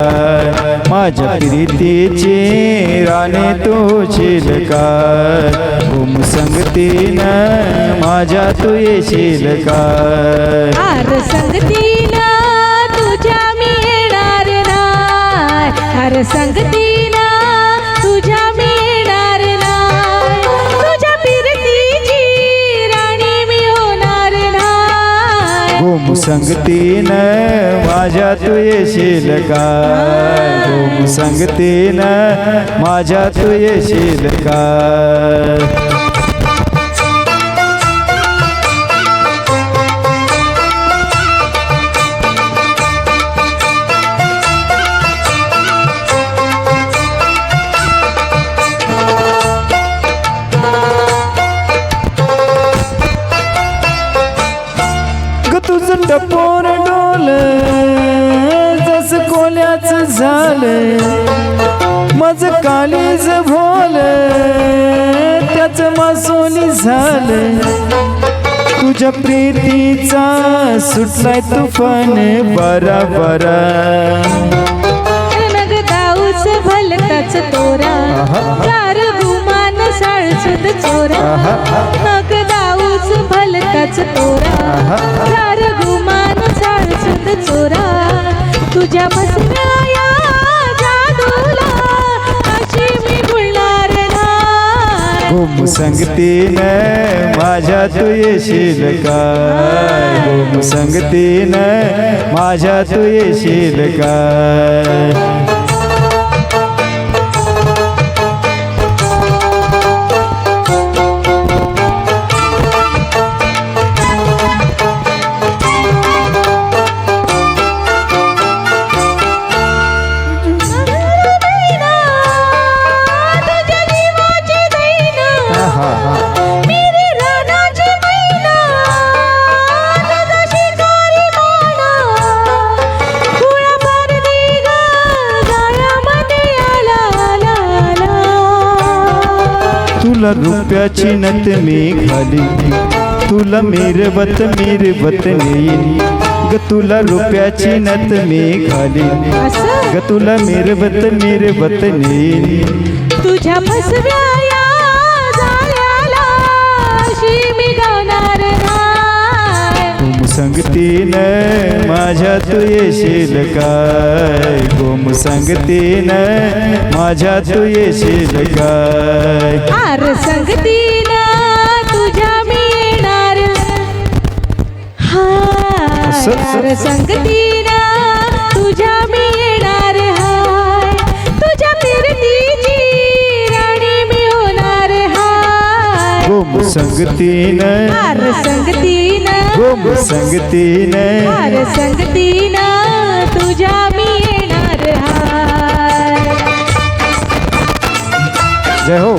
माझ्या प्रीतीचे राणे तू शिलकार घुम संगतीनं माझ्या तू येशील काय आर नाय संगती न माझ्या तू येशील काय संगती न माझ्या तू येशील काय डोल जस कोल्याच झालं माझ कालीज भोल त्याच मासोनी झालं. तुझ्या प्रीतीचा सुटलाय तुफान बरा बरा नग दाऊस भलताच तोरा. चार गुमान साळसुद चोरा. नग दाऊस भलताच तोरा. घुम संगतीनं माझ्या तू येशील काय घुम संगतीनं माझ्या तू येशील काय तुला रुपयाची नत मी घाली. तुला मिरवत मिरवत नेईन. ग तुला रुपयाची नत मी घाली. ग तुला मिरवत मिरवत नेईन. तुझ्या फसव्या संगतीनं माझ्या तू येशील काय गोम संगतीनं माझ्या तू येशील काय आर संगतीनं तुझ्या मी येणार हाय आर संगतीनं तुझ्या मी येणार हाय तुझ्या फिरतीची राणी मी होणार हाय. गोम संगतीनं संगतीनं संगती संगतीनं आर संगतीनं तुझ्या मी येणार हाय। जय हो।